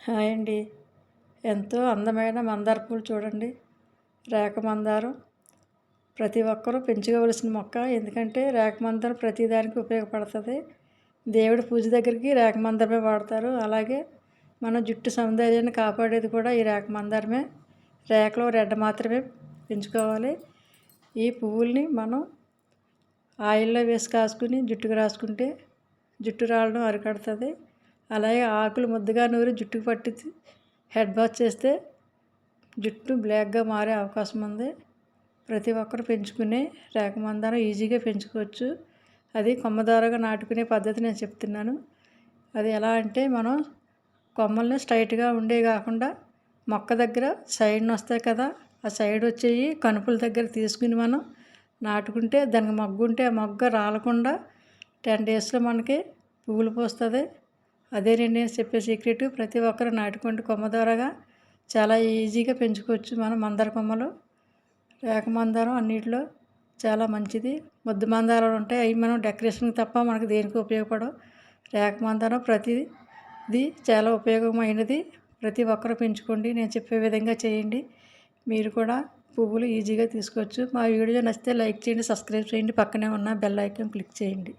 Hi అండి. ఎంతో అందమైన మందార పూలు చూడండి. రేఖ మందారం. ప్రతి ఒక్కరూ పెంచుకోవలసిన మొక్క. ఎందుకంటే రేఖ మందారం ప్రతి దానికి ఉపయోగపడుతుంది. దేవుడి పూజ దగ్గరికి రేఖ మందారమే వాడతారు. అలాగే మన జుట్టు సౌందర్యాన్ని కాపాడేది కూడా ఈ రేఖ మందారమే. రేఖలో రెడ్ మాత్రమే పెంచుకోవాలి. ఈ పువ్వుల్ని మనం ఆయిల్లో వేసి కాసుకుని జుట్టుకు రాసుకుంటే జుట్టు రావడం అరికడుతుంది. అలాగే ఆకులు ముద్దగా నూరి జుట్టుకు పట్టి హెడ్ బాత్ చేస్తే జుట్టు బ్లాక్గా మారే అవకాశం ఉంది. ప్రతి ఒక్కరు పెంచుకునే రేఖ మందారం ఈజీగా పెంచుకోవచ్చు. అది కొమ్మదారగా నాటుకునే పద్ధతి నేను చెప్తున్నాను. అది ఎలా అంటే మనం కొమ్మల్ని స్ట్రైట్గా ఉండే కాకుండా మొక్క దగ్గర సైడ్ని వస్తాయి కదా ఆ సైడ్ వచ్చేవి కనుపుల దగ్గర తీసుకుని మనం నాటుకుంటే దానికి మొగ్గు ఉంటే ఆ మొగ్గ రాలకుండా టెన్ డేస్లో మనకి పువ్వులు పోస్తుంది. అదే నేను చెప్పే సీక్రెట్ ప్రతి ఒక్కరు నాటుకుంటే కొమ్మ ద్వారాగా. చాలా ఈజీగా పెంచుకోవచ్చు మనం మందార కొమ్మలు. రేఖ మందారం అన్నిటిలో చాలా మంచిది. ముద్దు మందారాలు ఉంటాయి. అవి మనం డెకరేషన్కి తప్ప మనకు దేనికి ఉపయోగపడవు. రేఖ మందారం ప్రతిది చాలా ఉపయోగమైనది. ప్రతి ఒక్కరు పెంచుకోండి. నేను చెప్పే విధంగా చేయండి. మీరు కూడా పువ్వులు ఈజీగా తీసుకోవచ్చు. మా వీడియో నచ్చితే లైక్ చేయండి సబ్స్క్రైబ్ చేయండి. పక్కనే ఉన్న బెల్ ఐకాన్ క్లిక్ చేయండి.